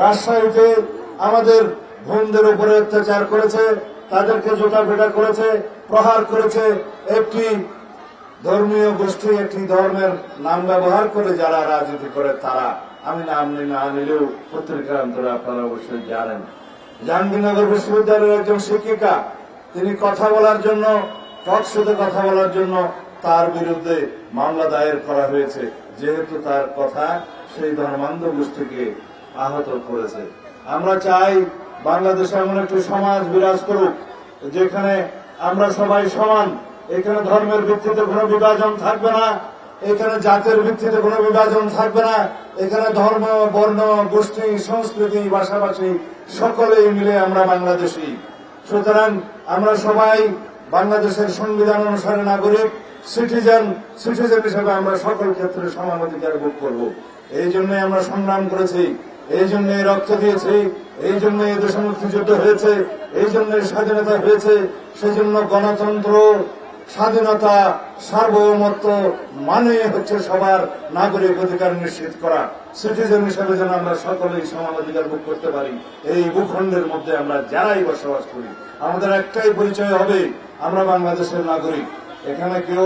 রাজশাহীতে আমাদের বোনদের উপরে অত্যাচার করেছে, তাদেরকে জোটা পেটা করেছে, প্রহার করেছে একটি ধর্মীয় গোষ্ঠী, একটি ধর্মের নাম ব্যবহার করে যারা রাজনীতি করে তারা। আমি নাম নি নিলেও পত্রিকার অন্তরে আপনারা অবশ্যই জানেন। জাহাঙ্গীরনগর বিশ্ববিদ্যালয়ের একজন শিক্ষিকা, তিনি কথা বলার জন্য, টক কথা বলার জন্য তার বিরুদ্ধে মামলা দায়ের করা হয়েছে। যেহেতু তার কথা সেই ধর্মান্ধ গোষ্ঠীকে আহত করেছে। আমরা চাই বাংলাদেশে এমন একটি সমাজ বিরাজ করুক, যেখানে আমরা সবাই সমান। এখানে ধর্মের ভিত্তিতে কোনো বিভাজন থাকবে না, এখানে জাতের ভিত্তিতে কোনো বিভাজন থাকবে না, এখানে ধর্ম, বর্ণ, গোষ্ঠী, সংস্কৃতি, ভাষাভাষী সকলেই মিলে আমরা বাংলাদেশি। সুতরাং আমরা সবাই বাংলাদেশের সংবিধান অনুসারে নাগরিক, সিটিজেন সিটিজেন হিসেবে আমরা সকল ক্ষেত্রে সমান অধিকার ভোগ করব। এই জন্যই আমরা সংগ্রাম করেছি। এই জন্য রক্ত দিয়েছি, এই জন্য এই দেশে মুক্তিযুদ্ধ হয়েছে, এই জন্য স্বাধীনতা হয়েছে সেই জন্য গণতন্ত্র, স্বাধীনতা, সার্বভৌমত্ব মানে হচ্ছে সবার নাগরিক অধিকার নিশ্চিত করা। সিটিজেন হিসেবে যেন আমরা সকলেই সমান অধিকার ভোগ করতে পারি, এই ভূখণ্ডের মধ্যে আমরা যারাই বসবাস করি, আমাদের একটাই পরিচয় হবে, আমরা বাংলাদেশের নাগরিক। এখানে কেউ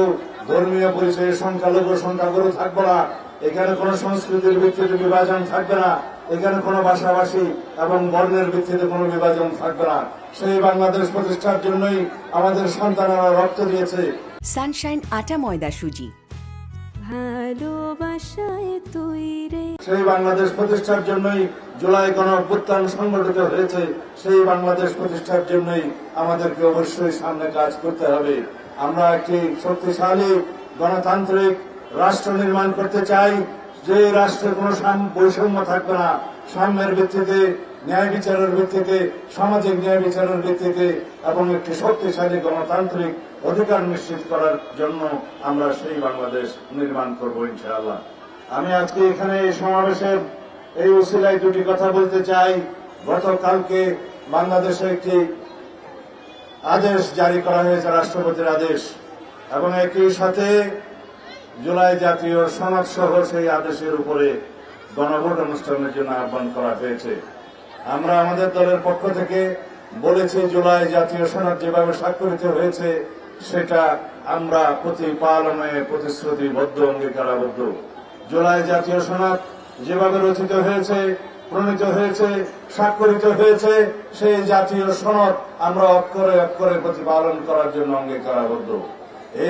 ধর্মীয় পরিচয়ে সংখ্যালঘু, সংখ্যাগুরু থাকব না, এখানে কোন সংস্কৃতির ভিত্তিতে বিভাজন থাকবে না। এখানে কোনো ভাষাভাষী এবং বর্ণের ভিত্তিতে কোনো বিভাজন থাকবে না। সেই বাংলাদেশ প্রতিষ্ঠার জন্যই আমাদের সন্তানেরা রক্ত দিয়েছে। সানশাইন আটা ময়দা সুজি। ভালোবাসায় তুই রে সেই বাংলাদেশ প্রতিষ্ঠার জন্যই জুলাই গণ অভ্যুত্থান সংগঠিত হয়েছে। সেই বাংলাদেশ প্রতিষ্ঠার জন্যই আমাদেরকে অবশ্যই সামনে কাজ করতে হবে। আমরা একটি শক্তিশালী গণতান্ত্রিক রাষ্ট্র নির্মাণ করতে চাই। যে রাষ্ট্রে কোনো বৈষম্য থাকবে না, সাম্যের ভিত্তিতে, ন্যায় বিচারের ভিত্তিতে, সামাজিক ন্যায় বিচারের ভিত্তিতে এবং একটি শক্তিশালী গণতান্ত্রিক অধিকার নিশ্চিত করার জন্য আমরা সেই বাংলাদেশ নির্মাণ করব ইনশাআল্লাহ। আমি আজকে এখানে এই সমাবেশের এই উসিলায় দুটি কথা বলতে চাই। গতকালকে বাংলাদেশে একটি আদেশ জারি করা হয়েছে, রাষ্ট্রপতির আদেশ। এবং একই সাথে জুলাই জাতীয় সনদ সহ সেই আদেশের উপরে গণভোট অনুষ্ঠানের জন্য আহ্বান করা হয়েছে। আমরা আমাদের দলের পক্ষ থেকে বলেছি, জুলাই জাতীয় সনদ যেভাবে স্বাক্ষরিত হয়েছে, সেটা আমরা প্রতি পালনে প্রতিশ্রুতিবদ্ধ, অঙ্গীকারাবদ্ধ। জুলাই জাতীয় সনদ যেভাবে রচিত হয়েছে, প্রণীত হয়েছে, স্বাক্ষরিত হয়েছে, সেই জাতীয় সনদ আমরা অক্ষরে অক্ষরে প্রতিপালন করার জন্য অঙ্গীকারাবদ্ধ।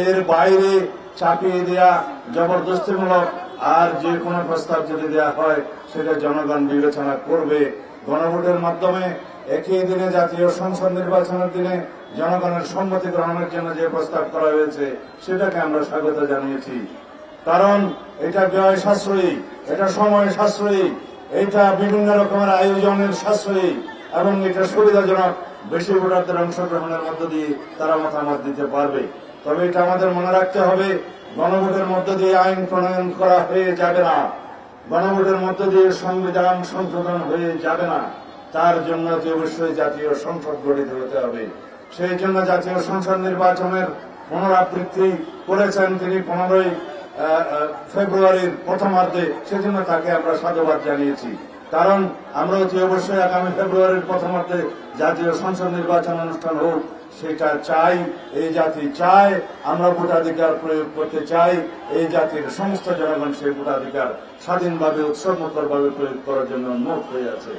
এর বাইরে চাপিয়ে দেয়া জবরদস্তিমূলক আর যে কোনো প্রস্তাব যদি দেয়া হয়, সেটা জনগণ বিবেচনা করবে। গণভোটের মাধ্যমে একই দিনে জাতীয় সংসদ নির্বাচনের দিনে জনগণের সম্মতি গ্রহণের জন্য যে প্রস্তাব করা হয়েছে, সেটাকে আমরা স্বাগত জানিয়েছি। কারণ এটা ব্যয় সাশ্রয়ী, এটা সময় সাশ্রয়ী, এটা বিভিন্ন রকমের আয়োজনের সাশ্রয়ী এবং এটা সুবিধাজনক। বেশি ভোটারদের অংশগ্রহণের মধ্য দিয়ে তারা মতামত দিতে পারবে। তবে এটা আমাদের মনে রাখতে হবে, গণভোটের মধ্য দিয়ে আইন প্রণয়ন করা হয়ে যাবে না। গণভোটের মধ্য দিয়ে সংবিধান সংশোধন হয়ে যাবে না। তার জন্য অবশ্যই জাতীয় সংসদ গঠিত হতে হবে। সেই জন্য জাতীয় সংসদ নির্বাচনের পুনরাবৃত্তি করেছেন তিনি পনেরোই ফেব্রুয়ারির প্রথমার্ধে। সেজন্য তাকে আমরা সাধুবাদ জানিয়েছি। কারণ আমরা অতি অবশ্যই আগামী ফেব্রুয়ারির প্রথমার্ধে জাতীয় সংসদ নির্বাচন অনুষ্ঠান হোক সেটা চাই, এই জাতি চায়, আমরা ভোটাধিকার প্রয়োগ করতে চাই, এই জাতির সমস্ত জনগণ সেই ভোটাধিকার স্বাধীনভাবে, উৎসবমুখরভাবে প্রয়োগ করার জন্য উন্মুখ হয়ে আছে।